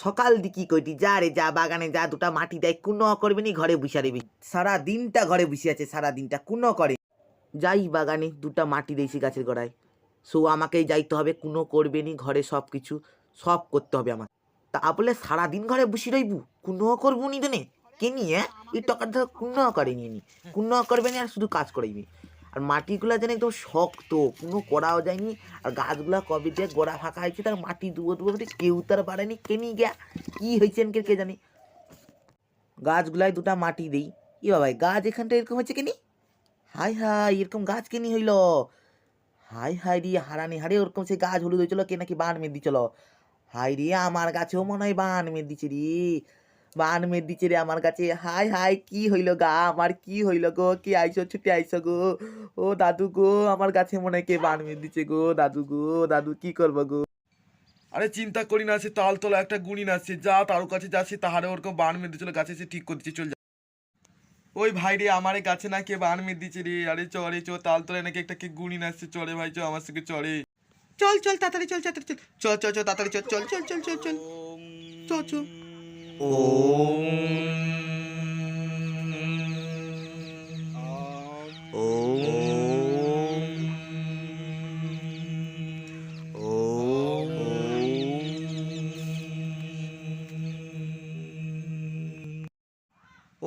সকাল দিকি কইটি? যা রে, যা বাগানে যা দুটা মাটি দেয়, কুনো করবে নি, ঘরে বসে রেবি। সারা দিনটা ঘরে বসে আছে, সারা দিনটা কুনো করে। যাই বাগানে দুটা মাটি দিয়েছি গাছের গোড়ায়। সো আমাকেই যাইতে হবে, কুনো করবে নি, ঘরে সব কিছু, সব করতে হবে আমার তা বলে সারাদিন ঘরে বসে রইবু? কুনো করব নি দেনে কে নিয়ে এই টাকাটা কুনো করে নিয়ে নি। কুনো করবে নি আর শুধু কাজ করাইবি। আর মাটিগুলা যেন একদম শক্ত, কোনো করাও যায়নি। আর গাছগুলা কবে দিয়ে গোড়া ফাঁকা হয়েছে, তার মাটি দুবো দুবো কেউ তার বাড়ায়নি কেনি গিয়া কি হয়েছে কে কে জানি? গাছগুলায় দুটা মাটি দেই। ই বাবা গাছ এখানটা এরকম হচ্ছে কেনি? হাই হাই এরকম গাছ কেনি হইল? হাই হাই রে, হারানি হারে, ওরকম সে গাছ হলুদ হয়েছিল, কে নাকি বান মেদ চলো হাই রে, আমার গাছেও মনে হয় বান মেদ দিছে রে। বান দিছে রে আমার কাছে। হাই হাই কি হইল গা? আমার কি হইল গো? কি আইসো ছুটে আইসো গো? ও দাদু গো আমার গাছে মনে হয় কে বান মেদ দিছে গো দাদু গো দাদু কি করব গো? আরে চিন্তা করি না সে তালতলা একটা গুণিন আছে যা তার কাছে যাচ্ছে তাহারে ওরকম বান মেরে দিয়েছিল গাছে সে ঠিক করে দিচ্ছে চল যা ওই ভাই রে আমার গাছে না কে বান মেরে দিচ্ছে রে? আরে চরে চো তালতলায় নাকি একটা কে গুণিন আসছে চলে ভাই চো আমার সঙ্গে চলে। চল চল তাড়াতাড়ি চল তাড়াতাড়ি চল। চল চল চল তাড়াতাড়ি চল চল চল চল চল। চল চল চল ও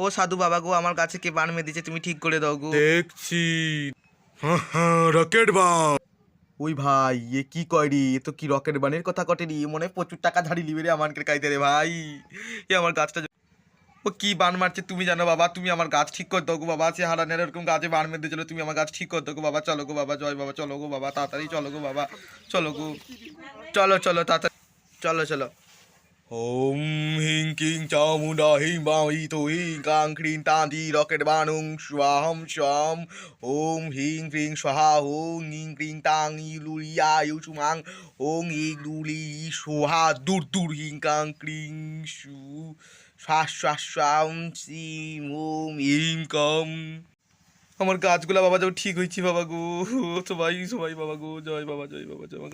সাধু বাবা গো, আমার কাছে কে বান মেরে দিচ্ছে তুমি ঠিক করে দাও গো। দেখছি। হ্যাঁ হ্যাঁ রকেট বাম। ওই ভাই, এ কি করি এ তো কি রকেট বানের কথা কটে নি মনে প্রচুর টাকা ধারি লিবে রে আমার কাইতে রে ভাই। এ আমার গাছটা ও কি বান মারছে তুমি জানো বাবা? তুমি আমার গাছ ঠিক করে দাও গো বাবা। সে হারা হারানের এরকম গাছে বান মেরে চলো তুমি আমার গাছ ঠিক করে দাও গো বাবা। চলো গো বাবা, জয় বাবা, চলো গো বাবা। তাড়াতাড়ি চলো গো বাবা। চলো গো। চলো চলো, তাড়াতাড়ি চলো চলো। ওম হিং কিং চামুন্ডা হিং বাম তো হিং কাং ক্রিং তান্তি রকেট বানুং স্বাহম স্বাম ওম হিং ক্রিং স্বাহা ওং ইং ক্রিং তাং ই লুলিয়া ইউ ওং ইং লুলি সোহা দূর দূর হিং কাং ক্রিং সু স্বা স্বা স্বাম সিম ওম ইং কম আমার গাছগুলা বাবা যাও ঠিক হয়েছি বাবা গো সবাই সবাই বাবা গো জয় বাবা জয় বাবা জয়